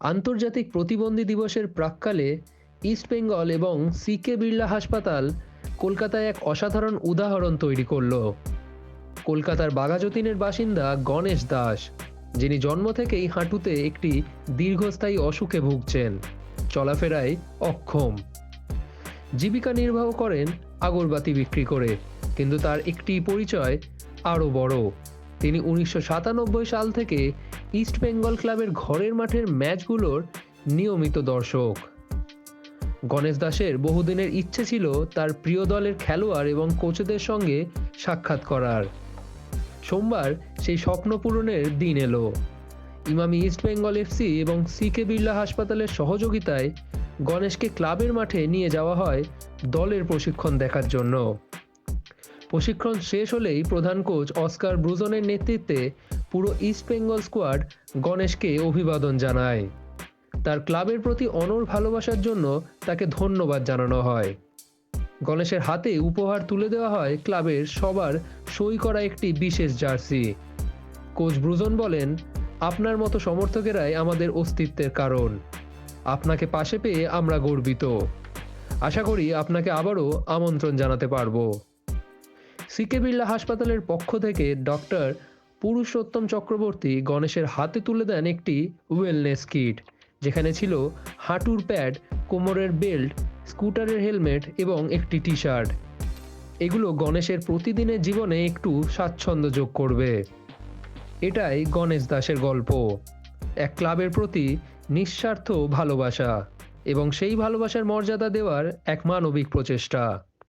আন্তর্জাতিক প্রতিবন্ধী দিবসের প্রাক্কালে ইস্টবেঙ্গল এবং সিকে বিড়লা হাসপাতাল কলকাতায় এক অসাধারণ উদাহরণ তৈরি করল। কলকাতার বাঘাযতীনের বাসিন্দা গণেশ দাস, যিনি জন্ম থেকেই হাঁটুতে একটি দীর্ঘস্থায়ী অসুখে ভুগছেন, চলাফেরায় অক্ষম। জীবিকা নির্বাহ করেন, আগরবাতি বিক্রি করে, কিন্তু তার একটি পরিচয় আরও বড়। তিনি উনিশশো সাতানব্বই সাল থেকে ইস্ট বেঙ্গল ক্লাবের ঘরের মাঠের ম্যাচগুলোর নিয়মিত দর্শক। গণেশ দাসের বহুদিনের ইচ্ছে ছিল তার প্রিয় দলের খেলোয়াড় এবং কোচদের সঙ্গে সাক্ষাৎ করার। সোমবার সেই স্বপ্ন পূরণের দিন এলো। ইমামি ইস্ট বেঙ্গল এফসি এবং সিকে বিড়লা হাসপাতালের সহযোগিতায় গণেশকে ক্লাবের মাঠে নিয়ে যাওয়া হয় দলের প্রশিক্ষণ দেখার জন্য। প্রশিক্ষণ শেষ হলেই প্রধান কোচ অস্কার ব্রুজনের নেতৃত্বে পুরো ইস্ট বেঙ্গল স্কোয়াড গণেশকে অভিবাদন জানায়। তার ক্লাবের প্রতি অনর ভালোবাসার জন্য তাকে ধন্যবাদ জানানো হয়। গণেশের হাতে উপহার তুলে দেওয়া হয় ক্লাবের সবার সই করা একটি বিশেষ জার্সি। কোচ ব্রুজন বলেন, আপনার মতো সমর্থকেরাই আমাদের অস্তিত্বের কারণ। আপনাকে পাশে পেয়ে আমরা গর্বিত। আশা করি আপনাকে আবারও আমন্ত্রণ জানাতে পারব। সিকে বিড়লা হাসপাতালের পক্ষ থেকে ডক্টর পুরুষোত্তম চক্রবর্তী গণেশের হাতে তুলে দেন একটি ওয়েলনেস কিট যেখানে ছিল হাঁটুর প্যাড কোমরের বেল্ট স্কুটারের হেলমেট এবং একটি টি শার্ট এগুলো গণেশের প্রতিদিনের জীবনে একটু স্বাচ্ছন্দ্য যোগ করবে। এটাই গণেশ দাসের গল্প। এক ক্লাবের প্রতি নিঃস্বার্থ ভালোবাসা এবং সেই ভালোবাসার মর্যাদা দেওয়ার এক মানবিক প্রচেষ্টা।